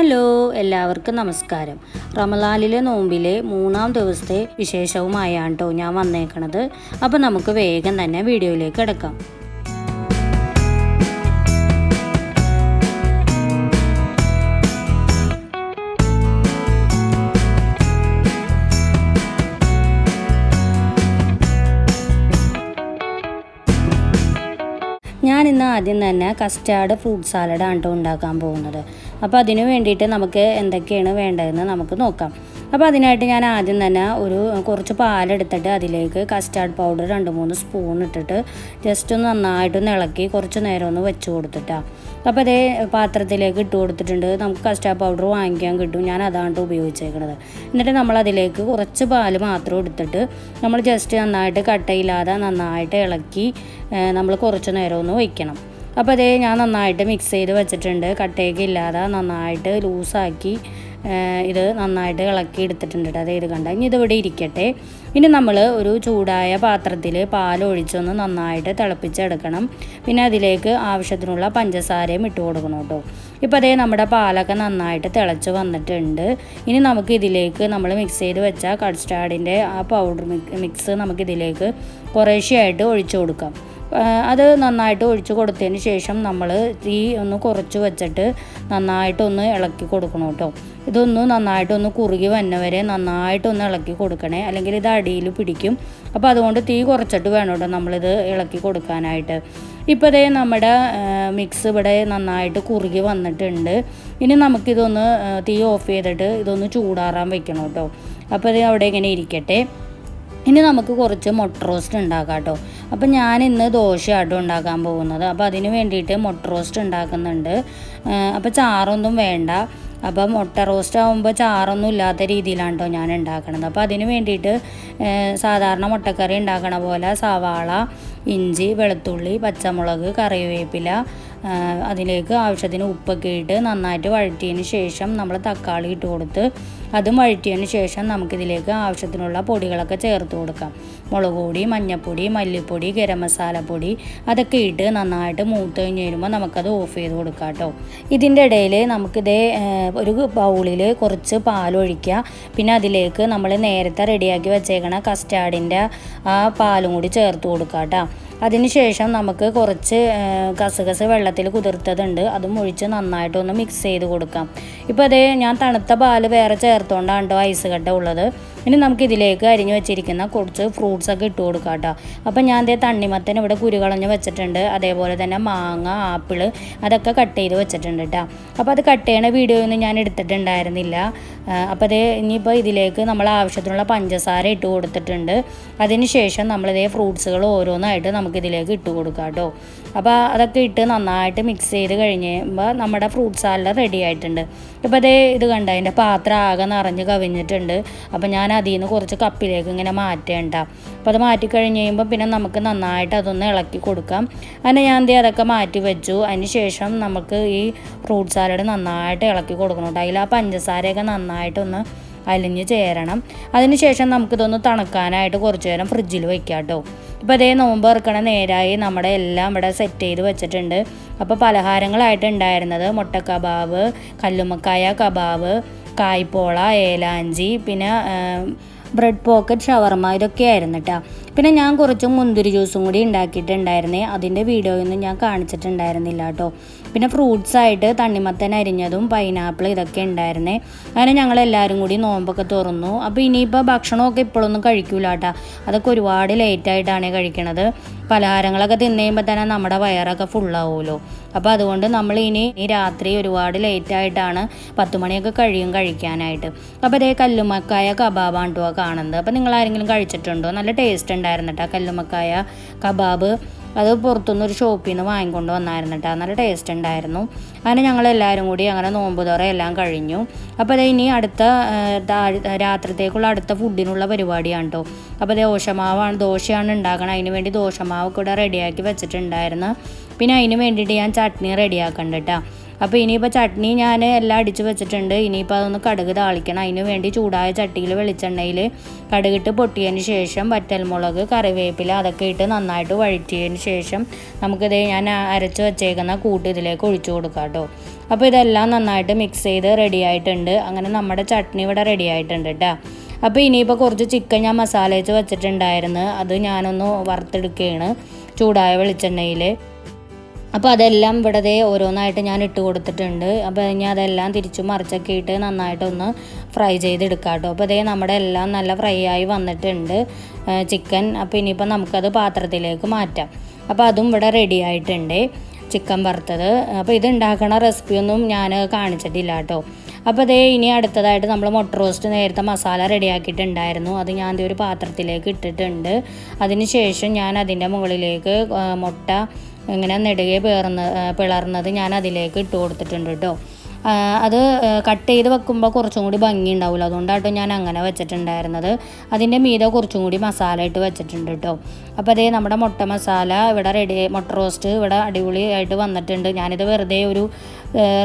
Hello എല്ലാവർക്കും നമസ്കാരം. റമലാലിലെ നോമ്പിലെ മൂന്നാം ദിവസത്തെ വിശേഷവുമായാണ് കേട്ടോ ഞാൻ വന്നേക്കണത്. അപ്പോൾ നമുക്ക് വേഗം തന്നെ വീഡിയോയിലേക്ക് കിടക്കാം. ആദ്യം തന്നെ കസ്റ്റാർഡ് ഫ്രൂട്ട് സാലഡാണ് കേട്ടോ ഉണ്ടാക്കാൻ പോകുന്നത്. അപ്പോൾ അതിന് വേണ്ടിയിട്ട് നമുക്ക് എന്തൊക്കെയാണ് വേണ്ടതെന്ന് നമുക്ക് നോക്കാം. അപ്പോൾ അതിനായിട്ട് ഞാൻ ആദ്യം തന്നെ ഒരു കുറച്ച് പാലെടുത്തിട്ട് അതിലേക്ക് കസ്റ്റാർഡ് പൗഡർ രണ്ട് മൂന്ന് സ്പൂൺ ഇട്ടിട്ട് ജസ്റ്റ് ഒന്ന് നന്നായിട്ടൊന്ന് ഇളക്കി കുറച്ച് നേരം ഒന്ന് വെച്ച് കൊടുത്തിട്ടാണ് അപ്പോൾ അതേ പാത്രത്തിലേക്ക് ഇട്ട് കൊടുത്തിട്ടുണ്ട്. നമുക്ക് കസ്റ്റാർഡ് പൗഡർ വാങ്ങിക്കാൻ കിട്ടും. ഞാൻ അതാണ് ഉപയോഗിച്ചേക്കുന്നത് എന്നിട്ട് നമ്മൾ അതിലേക്ക് കുറച്ച് പാൽ മാത്രം എടുത്തിട്ട് നമ്മൾ ജസ്റ്റ് നന്നായിട്ട് കട്ടയില്ലാതെ നന്നായിട്ട് ഇളക്കി നമ്മൾ കുറച്ച് നേരം ഒന്ന് വയ്ക്കണം അപ്പോൾ അതേ ഞാൻ നന്നായിട്ട് മിക്സ് ചെയ്ത് വെച്ചിട്ടുണ്ട്. കട്ടയൊക്കെ ഇല്ലാതെ നന്നായിട്ട് ലൂസാക്കി ഇത് നന്നായിട്ട് ഇളക്കി എടുത്തിട്ടുണ്ട് കേട്ടോ അതേ ഇത് കണ്ട? ഇനി ഇതിവിടെ ഇരിക്കട്ടെ. ഇനി നമ്മൾ ഒരു ചൂടായ പാത്രത്തിൽ പാൽ ഒഴിച്ചൊന്ന് നന്നായിട്ട് തിളപ്പിച്ചെടുക്കണം. പിന്നെ അതിലേക്ക് ആവശ്യത്തിനുള്ള പഞ്ചസാരയും ഇട്ട് കൊടുക്കണം കേട്ടോ ഇപ്പോൾ അതേ നമ്മുടെ പാലൊക്കെ നന്നായിട്ട് തിളച്ച് വന്നിട്ടുണ്ട്. ഇനി നമുക്ക് ഇതിലേക്ക് നമ്മൾ മിക്സ് ചെയ്ത് വെച്ച കട്സ്റ്റാർഡിന്റെ ആ പൗഡർ മിക്സ് നമുക്കിതിലേക്ക് കുറേശ്ശെയായിട്ട് ഒഴിച്ചു കൊടുക്കാം. അത് നന്നായിട്ട് ഒഴിച്ച് കൊടുത്തതിന് ശേഷം നമ്മൾ തീ ഒന്ന് കുറച്ച് വെച്ചിട്ട് നന്നായിട്ടൊന്ന് ഇളക്കി കൊടുക്കണം കേട്ടോ. ഇതൊന്ന് നന്നായിട്ടൊന്ന് കുറുകി വന്നവരെ നന്നായിട്ടൊന്ന് ഇളക്കി കൊടുക്കണേ. അല്ലെങ്കിൽ ഇത് അടിയിൽ പിടിക്കും. അപ്പോൾ അതുകൊണ്ട് തീ കുറച്ചിട്ട് വേണം കേട്ടോ നമ്മളിത് ഇളക്കി കൊടുക്കാനായിട്ട്. ഇപ്പോൾ ഇതേ നമ്മുടെ മിക്സ് ഇവിടെ നന്നായിട്ട് കുറുകി വന്നിട്ടുണ്ട്. ഇനി നമുക്കിതൊന്ന് തീ ഓഫ് ചെയ്തിട്ട് ഇതൊന്ന് ചൂടാറാൻ വെക്കണം കേട്ടോ. അപ്പോൾ ഇത് അവിടെ ഇങ്ങനെ ഇരിക്കട്ടെ. ഇനി നമുക്ക് കുറച്ച് മുട്ട റോസ്റ്റ് ഉണ്ടാക്കാം കേട്ടോ. അപ്പം ഞാൻ ഇന്ന് ദോശയാട്ടോ ഉണ്ടാക്കാൻ പോകുന്നത്. അപ്പോൾ അതിന് വേണ്ടിയിട്ട് മുട്ട റോസ്റ്റ് ഉണ്ടാക്കുന്നുണ്ട്. അപ്പോൾ ചാറൊന്നും വേണ്ട. അപ്പം മുട്ട റോസ്റ്റ് ആകുമ്പോൾ ചാറൊന്നും ഇല്ലാത്ത രീതിയിലാണ് കേട്ടോ ഞാൻ ഉണ്ടാക്കണത്. അപ്പോൾ അതിന് വേണ്ടിയിട്ട് സാധാരണ മുട്ടക്കറി ഉണ്ടാക്കണ പോലെ സവാള ഇഞ്ചി വെളുത്തുള്ളി പച്ചമുളക് കറിവേപ്പില അതിലേക്ക് ആവശ്യത്തിന് ഉപ്പൊക്കെ ഇട്ട് നന്നായിട്ട് വഴറ്റിയതിന് ശേഷം നമ്മൾ തക്കാളി ഇട്ട് കൊടുത്ത് അതും വഴറ്റിയതിന് ശേഷം നമുക്കിതിലേക്ക് ആവശ്യത്തിനുള്ള പൊടികളൊക്കെ ചേർത്ത് കൊടുക്കാം. മുളക് പൊടി മഞ്ഞൾപ്പൊടി മല്ലിപ്പൊടി ഗരം മസാലപ്പൊടി അതൊക്കെ ഇട്ട് നന്നായിട്ട് മൂത്ത് കഴിഞ്ഞ് വരുമ്പോൾ നമുക്കത് ഓഫ് ചെയ്ത് കൊടുക്കാം കേട്ടോ. ഇതിന്റെ ഇടയിൽ നമുക്കിതേ ഒരു ബൗളിൽ കുറച്ച് പാലൊഴിക്കുക പിന്നെ അതിലേക്ക് നമ്മൾ നേരത്തെ റെഡിയാക്കി വെച്ചേക്കണ കസ്റ്റാർഡിന്റെ ആ പാലും കൂടി ചേർത്ത് കൊടുക്കാം കേട്ടോ. അതിനുശേഷം നമുക്ക് കുറച്ച് കസകസ് വെള്ളത്തിൽ കുതിർത്തതുണ്ട്. അതും ഒഴിച്ച് നന്നായിട്ടൊന്ന് മിക്സ് ചെയ്ത് കൊടുക്കാം. ഇപ്പോൾ അതേ ഞാൻ തണുത്ത പാൽ വേറെ ചേർത്തുകൊണ്ടാണ് കേട്ടോ ഐസ് കട്ട ഉള്ളത്. ഇനി നമുക്ക് ഇതിലേക്ക് അരിഞ്ഞു വെച്ചിരിക്കുന്ന കുറച്ച് ഫ്രൂട്ട്സ് ഒക്കെ ഇട്ട് കൊടുക്കാം കേട്ടോ. അപ്പം ഞാൻ ദേ തണ്ണിമത്തൻ ഇവിടെ കുരുകളഞ്ഞ് വെച്ചിട്ടുണ്ട്. അതേപോലെ തന്നെ മാങ്ങ ആപ്പിൾ അതൊക്കെ കട്ട് ചെയ്ത് വെച്ചിട്ടുണ്ട് കേട്ടോ. അപ്പോൾ അത് കട്ട് ചെയ്യണ വീഡിയോ ഒന്നും ഞാൻ എടുത്തിട്ടുണ്ടായിരുന്നില്ല. അപ്പോൾ അതേ ഇനിയിപ്പോൾ ഇതിലേക്ക് നമ്മൾ ആവശ്യത്തിനുള്ള പഞ്ചസാര ഇട്ട് കൊടുത്തിട്ടുണ്ട്. അതിന് ശേഷം നമ്മളിതേ ഫ്രൂട്ട്സുകൾ ഓരോന്നായിട്ട് നമുക്കിതിലേക്ക് ഇട്ട് കൊടുക്കാം കേട്ടോ. അപ്പോൾ അതൊക്കെ ഇട്ട് നന്നായിട്ട് മിക്സ് ചെയ്ത് കഴിയുമ്പോൾ നമ്മുടെ ഫ്രൂട്ട് സാലഡ് റെഡി ആയിട്ടുണ്ട്. ഇപ്പോൾ അതേ ഇത് കണ്ട? അതിന്റെ പാത്രം ആകെ നിറഞ്ഞ് കവിഞ്ഞിട്ടുണ്ട്. അപ്പോൾ ഞാൻ അതിൽ നിന്ന് കുറച്ച് കപ്പിലേക്ക് ഇങ്ങനെ മാറ്റേണ്ട. അപ്പോൾ അത് മാറ്റി കഴിഞ്ഞ് കഴിയുമ്പോൾ പിന്നെ നമുക്ക് നന്നായിട്ട് അതൊന്ന് ഇളക്കി കൊടുക്കാം. അങ്ങനെ ഞാൻ എന്തേ അതൊക്കെ മാറ്റി വെച്ചു. അതിന് ശേഷം നമുക്ക് ഈ ഫ്രൂട്ട് സാലഡ് നന്നായിട്ട് ഇളക്കി കൊടുക്കണം കേട്ടോ. അതിൽ ആ പഞ്ചസാരയൊക്കെ നന്നായിട്ടൊന്ന് അലിഞ്ഞ് ചേരണം. അതിനുശേഷം നമുക്കിതൊന്ന് തണുക്കാനായിട്ട് കുറച്ച് നേരം ഫ്രിഡ്ജിൽ വയ്ക്കാം കേട്ടോ. ഇപ്പോൾ അതേ നോമ്പ് ഇറക്കണ നേരായി നമ്മുടെ എല്ലാം ഇവിടെ സെറ്റ് ചെയ്ത് വെച്ചിട്ടുണ്ട്. അപ്പോൾ പലഹാരങ്ങളായിട്ട് ഉണ്ടായിരുന്നത് മുട്ട കബാബ് കല്ലുമ്മക്കായ കബാബ് കായ്പോള ഏലാഞ്ചി പിന്നെ ബ്രെഡ് പോക്കറ്റ് ഷവർമ ഇതൊക്കെയായിരുന്നു കേട്ടോ. പിന്നെ ഞാൻ കുറച്ച് മുന്തിരി ജ്യൂസും കൂടി ഉണ്ടാക്കിയിട്ടുണ്ടായിരുന്നേ. അതിന്റെ വീഡിയോയൊന്നും ഞാൻ കാണിച്ചിട്ടുണ്ടായിരുന്നില്ല കേട്ടോ. പിന്നെ ഫ്രൂട്ട്സ് ആയിട്ട് തണ്ണിമത്തൻ അരിഞ്ഞതും പൈനാപ്പിൾ ഇതൊക്കെ ഉണ്ടായിരുന്നേ. അങ്ങനെ ഞങ്ങൾ എല്ലാവരും കൂടി നോമ്പൊക്കെ തുറന്നു. അപ്പോൾ ഇനിയിപ്പോൾ ഭക്ഷണമൊക്കെ ഇപ്പോഴൊന്നും കഴിക്കൂല കേട്ടോ. അതൊക്കെ ഒരുപാട് ലേറ്റായിട്ടാണ് കഴിക്കണത്. പലഹാരങ്ങളൊക്കെ തിന്നു കഴിയുമ്പോൾ തന്നെ നമ്മുടെ വയറൊക്കെ ഫുള്ളാവുമല്ലോ അപ്പോൾ അതുകൊണ്ട് നമ്മൾ ഇനി രാത്രി ഒരുപാട് ലേറ്റായിട്ടാണ് പത്ത് മണിയൊക്കെ കഴിയും കഴിക്കാനായിട്ട്. അപ്പോൾ അതേ കല്ലുമക്കായ കബാബാണ് കേട്ടോ കാണുന്നത്. അപ്പോൾ നിങ്ങൾ ആരെങ്കിലും കഴിച്ചിട്ടുണ്ടോ? നല്ല ടേസ്റ്റ് ഉണ്ടായിരുന്നു. കേട്ടോ. കല്ലുമക്കായ കബാബ് അത് പുറത്തുനിന്ന് ഒരു ഷോപ്പിൽ നിന്ന് വാങ്ങിക്കൊണ്ട് വന്നായിരുന്നു കേട്ടോ. നല്ല ടേസ്റ്റ് ഉണ്ടായിരുന്നു. അങ്ങനെ ഞങ്ങൾ എല്ലാവരും കൂടി അങ്ങനെ നോമ്പ് തുറ എല്ലാം കഴിഞ്ഞു. അപ്പോൾ അത് ഇനി അടുത്ത രാത്രിത്തേക്കുള്ള അടുത്ത ഫുഡിനുള്ള പരിപാടിയാണ് കേട്ടോ. അപ്പോൾ ദോശമാവാണ് ദോശയാണ് ഉണ്ടാക്കണം. അതിന് വേണ്ടി ദോശമാവ് കൂടെ റെഡിയാക്കി വെച്ചിട്ടുണ്ടായിരുന്നു. പിന്നെ അതിന് വേണ്ടിയിട്ട് ഞാൻ ചട്നി റെഡിയാക്കണ്ട കേട്ടോ. അപ്പോൾ ഇനിയിപ്പോൾ ചട്നി ഞാൻ എല്ലാം അടിച്ച് വെച്ചിട്ടുണ്ട്. ഇനിയിപ്പോൾ അതൊന്ന് കടുക് താളിക്കണം. അതിന് വേണ്ടി ചൂടായ ചട്ടിയിൽ വെളിച്ചെണ്ണയിൽ കടുകിട്ട് പൊട്ടിയതിന് ശേഷം വറ്റൽമുളക് കറിവേപ്പില അതൊക്കെ ഇട്ട് നന്നായിട്ട് വഴറ്റിയതിന് ശേഷം നമുക്കിത് ഞാൻ അരച്ച് വെച്ചേക്കുന്ന കൂട്ട് ഇതിലേക്ക് ഒഴിച്ചു കൊടുക്കാം കേട്ടോ. അപ്പോൾ ഇതെല്ലാം നന്നായിട്ട് മിക്സ് ചെയ്ത് റെഡി ആയിട്ടുണ്ട്. അങ്ങനെ നമ്മുടെ ചട്നി ഇവിടെ റെഡി ആയിട്ടുണ്ട് കേട്ടോ അപ്പോൾ ഇനിയിപ്പോൾ കുറച്ച് ചിക്കൻ ഞാൻ മസാല വെച്ച് വെച്ചിട്ടുണ്ടായിരുന്നു. അത് ഞാനൊന്ന് വറുത്തെടുക്കുകയാണ് ചൂടായ വെളിച്ചെണ്ണയിൽ അപ്പോൾ അതെല്ലാം ഇവിടെ ഓരോന്നായിട്ട് ഞാൻ ഇട്ട് കൊടുത്തിട്ടുണ്ട്. അപ്പോൾ ഇനി അതെല്ലാം തിരിച്ചു മറിച്ചൊക്കെ ഇട്ട് നന്നായിട്ടൊന്ന് ഫ്രൈ ചെയ്തെടുക്കാം കേട്ടോ അപ്പോൾ അതേ നമ്മുടെ എല്ലാം നല്ല ഫ്രൈ ആയി വന്നിട്ടുണ്ട് ചിക്കൻ. അപ്പോൾ ഇനിയിപ്പോൾ നമുക്കത് പാത്രത്തിലേക്ക് മാറ്റാം. അപ്പോൾ അതും ഇവിടെ റെഡി ആയിട്ടുണ്ട് ചിക്കൻ വറുത്തത്. അപ്പോൾ ഇത് ഉണ്ടാക്കണ റെസിപ്പിയൊന്നും ഞാൻ കാണിച്ചിട്ടില്ല കേട്ടോ. അപ്പോൾ അതേ ഇനി അടുത്തതായിട്ട് നമ്മൾ മുട്ട റോസ്റ്റ് നേരത്തെ മസാല റെഡിയാക്കിയിട്ടുണ്ടായിരുന്നു അത് ഞാൻ ഒരു പാത്രത്തിലേക്ക് ഇട്ടിട്ടുണ്ട്. അതിന് ശേഷം ഞാൻ അതിന്റെ മുകളിലേക്ക് മുട്ട ഇങ്ങനെ നെടുകെ പേർന്ന് പിളർന്നത് ഞാൻ അതിലേക്ക് ഇട്ട് കൊടുത്തിട്ടുണ്ട് കേട്ടോ അത് കട്ട് ചെയ്ത് വെക്കുമ്പോൾ കുറച്ചും കൂടി ഭംഗി ഉണ്ടാവില്ല അതുകൊണ്ടാട്ടോ ഞാൻ അങ്ങനെ വെച്ചിട്ടുണ്ടായിരുന്നത്. അതിന്റെ മീതെ കുറച്ചും കൂടി മസാല ഇട്ട് വെച്ചിട്ടുണ്ട് കേട്ടോ അപ്പോൾ അതേ നമ്മുടെ മുട്ട മസാല ഇവിടെ റെഡി മുട്ട റോസ്റ്റ് ഇവിടെ അടിപൊളിയായിട്ട് വന്നിട്ടുണ്ട്. ഞാനിത് വെറുതെ ഒരു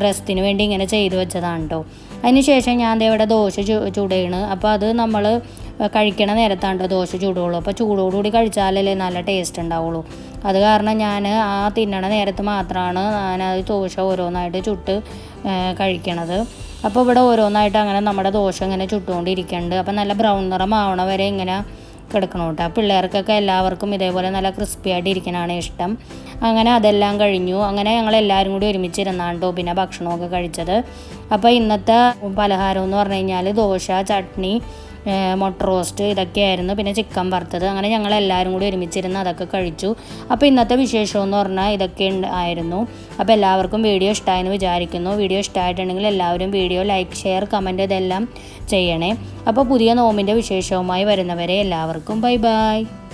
റെസ്റ്റിന് വേണ്ടി ഇങ്ങനെ ചെയ്ത് വെച്ചതാണ് കേട്ടോ അതിന് ശേഷം ഞാൻ ഇവിടെ ദോശ ചുടയാണ് അപ്പോൾ അത് നമ്മൾ കഴിക്കണ നേരത്താണ്ടോ ദോശ ചൂടുള്ളൂ. അപ്പോൾ ചൂടോടുകൂടി കഴിച്ചാലല്ലേ നല്ല ടേസ്റ്റ് ഉണ്ടാവുള്ളൂ. അത് കാരണം ഞാൻ ആ തിന്നണ നേരത്ത് മാത്രമാണ് ഞാനത് ദോശ ഓരോന്നായിട്ട് ചുട്ട് കഴിക്കണത്. അപ്പോൾ ഇവിടെ ഓരോന്നായിട്ട് അങ്ങനെ നമ്മുടെ ദോശ ഇങ്ങനെ ചുട്ടുകൊണ്ടിരിക്കുന്നുണ്ട് അപ്പോൾ നല്ല ബ്രൗൺ നിറം ആവണ വരെ ഇങ്ങനെ കിടക്കണം കേട്ടോ പിള്ളേർക്കൊക്കെ എല്ലാവർക്കും ഇതേപോലെ നല്ല ക്രിസ്പി ആയിട്ട് ഇരിക്കാനാണ് ഇഷ്ടം. അങ്ങനെ അതെല്ലാം കഴിഞ്ഞു. അങ്ങനെ ഞങ്ങൾ എല്ലാവരും കൂടി ഒരുമിച്ചിരുന്നാണ്ടോ പിന്നെ ഭക്ഷണമൊക്കെ കഴിച്ചത്. അപ്പോൾ ഇന്നത്തെ പലഹാരം എന്ന് പറഞ്ഞു കഴിഞ്ഞാൽ ദോശ ചട്നി മുട്ട റോസ്റ്റ് ഇതൊക്കെയായിരുന്നു. പിന്നെ ചിക്കൻ വറുത്തത്. അങ്ങനെ ഞങ്ങൾ എല്ലാവരും കൂടി ഒരുമിച്ചിരുന്ന് അതൊക്കെ കഴിച്ചു. അപ്പോൾ ഇന്നത്തെ വിശേഷം എന്ന് പറഞ്ഞാൽ ഇതൊക്കെ ആയിരുന്നു. അപ്പോൾ എല്ലാവർക്കും വീഡിയോ ഇഷ്ടമായെന്ന് വിചാരിക്കുന്നു. വീഡിയോ ഇഷ്ടമായിട്ടുണ്ടെങ്കിൽ എല്ലാവരും വീഡിയോ ലൈക്ക് ഷെയർ കമന്റ് ഇതെല്ലാം ചെയ്യണേ. അപ്പോൾ പുതിയ നോമിന്റെ വിശേഷവുമായി വരുന്നവരെ എല്ലാവർക്കും ബൈ ബൈ.